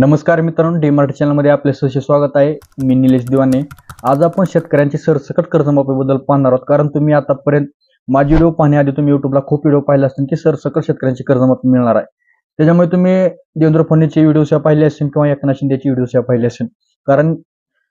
नमस्कार मित्रांनो डीमार्ट चॅनलमध्ये आपले सहर्ष स्वागत आहे. मी निलेश दिवाने. आज आपण शेतकऱ्यांची सरसकट कर्जमाफीबद्दल पाहणार आहोत. कारण तुम्ही आतापर्यंत माझी व्हिडिओ पाहण्याआधी तुम्ही युट्यूबला खूप व्हिडिओ पाहिले असतील की सरसकट शेतकऱ्यांची कर्जमाफी मिळणार आहे. त्याच्यामुळे तुम्ही देवेंद्र फडणवीसची व्हिडिओ सेवा पाहिले असेल किंवा एकनाथ शिंदेची व्हिडिओ सेवा पाहिली असेल. कारण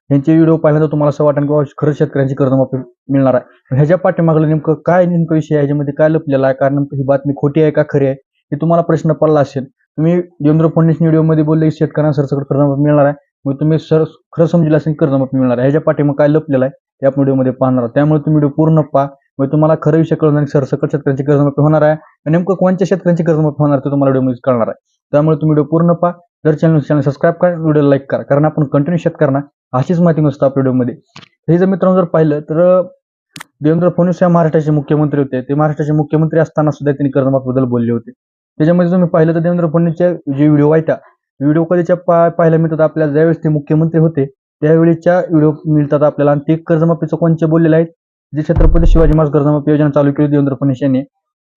यांचे व्हिडिओ पाहिल्यानंतर तुम्हाला असं वाटेल की खरंच शेतकऱ्यांची कर्जमाफी मिळणार आहे. ह्याच्या पाठीमागलं नेमकं काय नेमकं विषय आहे? ह्याच्यामध्ये काय लपलेला आहे? कारण ही बातमी खोटी आहे का खरी आहे? हे तुम्हाला प्रश्न पडला असेल. तुम्ही देवेंद्र फडणवीस व्हिडिओमध्ये बोलले की शेतकऱ्यांना सरसकट कर्जमाफी मिळणार आहे. मग तुम्ही सर खरं समजलं असेल कर्जमाफी मिळणार आहे. ह्याच्या पाठीमा काय लपलेलं आहे ते आपण व्हिडिओमध्ये पाहणार आहोत. त्यामुळे तुम्ही व्हिडिओ पूर्ण पहा. मग तुम्हाला खरं विषय कळणार आणि सरसकट शेतकऱ्यांची कर्जमाफी होणार आहे. आणि नेमकं कोणत्या शेतकऱ्यांची कर्जमाफी होणार ते तुम्हाला व्हिडिओमध्ये कळणार आहे. त्यामुळे तुम्ही व्हिडिओ पूर्ण पहा. जर चॅनल चॅनल सबस्क्राईब करा व्हिडिओ लाईक करा. कारण आपण कंटिन्यू शेतकऱ्यांना अशीच माहिती नसतं आपल्या व्हिडिओमध्ये. हे जर मित्रांनो जर पाहिलं तर देवेंद्र फडणवीस या महाराष्ट्राचे मुख्यमंत्री होते. ते महाराष्ट्राचे मुख्यमंत्री असताना सुद्धा त्यांनी कर्जमाफीबद्दल बोलले होते. त्याच्यामध्ये तुम्ही पाहिलं तर देवेंद्र फडणवीसच्या जे व्हिडिओ व्हायचा त्या व्हिडिओ कधीच्या पा- पाहायला मिळतात आपल्याला ज्यावेळेस ते मुख्यमंत्री होते त्यावेळेच्या व्हिडिओ मिळतात आपल्याला. आणि ते कर्जमाफीचं कोणचे बोललेले आहेत? जे छत्रपती शिवाजी महाराज कर्जमाफी योजना चालू केली देवेंद्र फडणवीस यांनी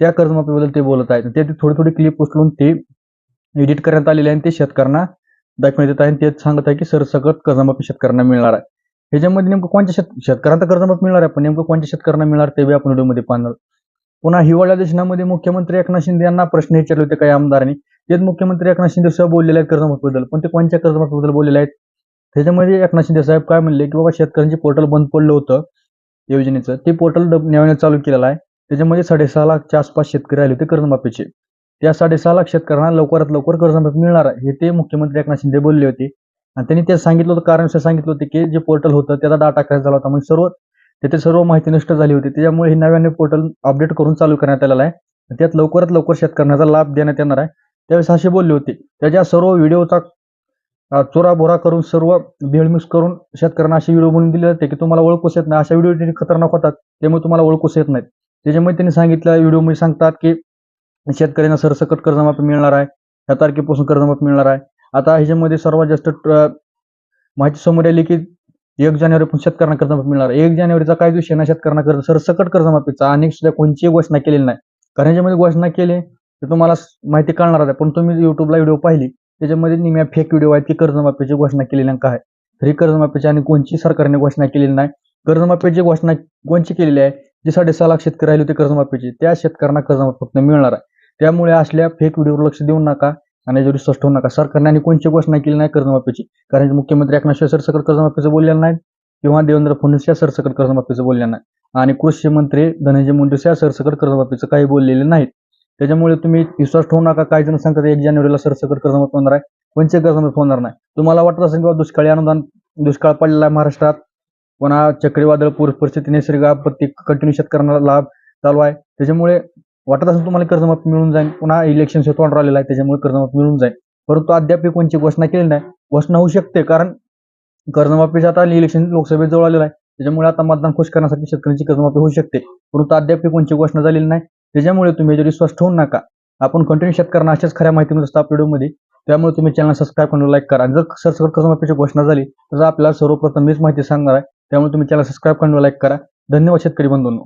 त्या कर्जमाफीबद्दल ते बोलत आहेत. ते थोडी थोडी क्लिप उचलून ते एडिट करण्यात आलेले आहे ते शेतकऱ्यांना दाखवण्यात येत आहे आणि ते सांगत आहे की सरसकट कर्जमाफी शेतकऱ्यांना मिळणार आहे. ह्याच्यामध्ये नेमकं कोणत्या शेत शेतकऱ्यांना कर्जमाफी मिळणार आहे पण नेमकं कोणत्या शेतकऱ्यांना मिळणार ते बी आपण व्हिडिओमध्ये पाहणार. पुन्हा हिवाळ्या अधिवेशनामध्ये मुख्यमंत्री एकनाथ शिंदे यांना प्रश्न विचारले होते काही आमदारांनी. तेच मुख्यमंत्री एकनाथ शिंदे साहेब बोललेले आहेत कर्जमाफीबद्दल. पण ते कोणत्या कर्जमाफीबद्दल बोललेले आहेत? त्याच्यामध्ये एकनाथ शिंदे साहेब काय म्हणले की बाबा शेतकऱ्यांचे पोर्टल बंद पडलं होतं योजनेचं. ते पोर्टल नव्याने चालू केलेलं आहे. त्याच्यामध्ये साडेसहा लाखच्या आसपास शेतकरी आले होते कर्जमाफीचे. त्या साडेसहा लाख शेतकऱ्यांना लवकरात लवकर कर्जमाफी मिळणार आहे हे ते मुख्यमंत्री एकनाथ शिंदे बोलले होते. आणि त्यांनी ते सांगितलं होतं कारण सांगितलं होतं की जे पोर्टल होतं त्याचा डाटा क्रॅश झाला होता. म्हणजे सर्व तिथे सर्व माहिती नष्ट झाली होती. त्याच्यामुळे हे नव्याने पोर्टल अपडेट करून चालू करण्यात आलेला आहे. त्यात लवकरात लवकर शेतकऱ्यांचा लाभ देण्यात येणार आहे. त्यावेळेस असे बोलले होते त्याच्या सर्व व्हिडिओचा चोराबोरा करून सर्व भेळ मिक्स करून शेतकऱ्यांना असे व्हिडिओ बनवून दिले जाते की तुम्हाला ओळखूच येत नाही. अशा व्हिडिओ त्यांनी खतरनाक होतात त्यामुळे तुम्हाला ओळखूच येत नाहीत. त्याच्यामुळे त्यांनी सांगितलं व्हिडिओमध्ये सांगतात की शेतकऱ्यांना सरसकट कर्जमाफी मिळणार आहे. या तारखेपासून कर्जमाफी मिळणार आहे. आता ह्याच्यामध्ये सर्वात जास्त माहिती समोर आली की एक जानेवारी शेतकऱ्यांना कर्जमाफी मिळणार. आहे एक जानेवारीचा काय दिवशी ना शेतकऱ्यांना कर्ज सरसकट कर्जमाफीचा. अनेक सुद्धा कोणतीही घोषणा केलेली नाही. कारण याच्यामध्ये घोषणा केली तर तुम्हाला माहिती कळणार आहे. पण तुम्ही युट्यूबला व्हिडिओ पाहिली त्याच्यामध्ये निम्या फेक व्हिडिओ आहेत की कर्जमाफीची घोषणा केलेली नाही काय तरी कर्जमाफीची आणि कोणची सरकारने घोषणा केलेली नाही. कर्जमाफीची घोषणा कोणची केलेली आहे? जे साडेसहा लाख शेतकरी राहिले होते कर्जमाफीची त्या शेतकऱ्यांना कर्जमाफी फक्त मिळणार आहे. त्यामुळे असल्या फेक व्हिडिओवर लक्ष देऊ नका. आणि जरी स्पष्ट होऊ नका. सरकारने आणि कोणची घोषणा केली नाही कर्जमाफीची? कारण मुख्यमंत्री एकनाथ शिंदे सरसकट कर्जमाफीचं बोललेलं नाही किंवा देवेंद्र फडणवीस या सरसकट कर्जमाफीचं बोललेलं नाही आणि कृषी मंत्री धनंजय मुंडे या सरसकट कर्जमाफीचं काही बोललेले नाहीत. त्याच्यामुळे तुम्ही विश्वास ठेवू नका. काही जण सांगतात एक जानेवारीला सरसकट कर्जमाफी होणार आहे. कोणचे कर्जमाफी होणार नाही? तुम्हाला वाटत असेल किंवा दुष्काळी अनुदान दुष्काळ पडलेला आहे महाराष्ट्रात. पुन्हा चक्रीवादळ पूर परिस्थिती नैसर्गिक आपत्ती कंटिन्यू शेतकऱ्यांना लाभ चालू आहे. त्याच्यामुळे वाटत असेल तुम्हाला कर्जमाफी मिळून जाईल. पुन्हा इलेक्शन तोंड राहिलेलं आहे त्याच्यामुळे कर्जमाफी मिळून जाईल. परंतु अद्याप कोणची घोषणा केली नाही. घोषणा होऊ शकते कारण कर्जमाफीचं आता इलेक्शन लोकसभेत जवळ आलेलं आहे त्याच्यामुळे आता मतदान खुश करण्यासाठी शेतकऱ्यांची कर्जमाफी होऊ शकते. परंतु अद्याप कोणची घोषणा झालेली नाही. त्याच्यामुळे तुम्ही याच्यावर विश्वास ठेवू नका. आपण कंटिन्यू शेतकऱ्यांना अशाच खऱ्या माहिती असतो व्हिडिओमध्ये. त्यामुळे तुम्ही चॅनल सबस्क्राईब करून लाईक करा. आणि जर सरसकट कर्जमाफीची घोषणा झाली तर आपल्याला सर्वप्रथम मीच माहिती सांगणार आहे. त्यामुळे तुम्ही चॅनल सबस्क्राईब करून लाईक करा. धन्यवाद शेतकरी बंधूंनो.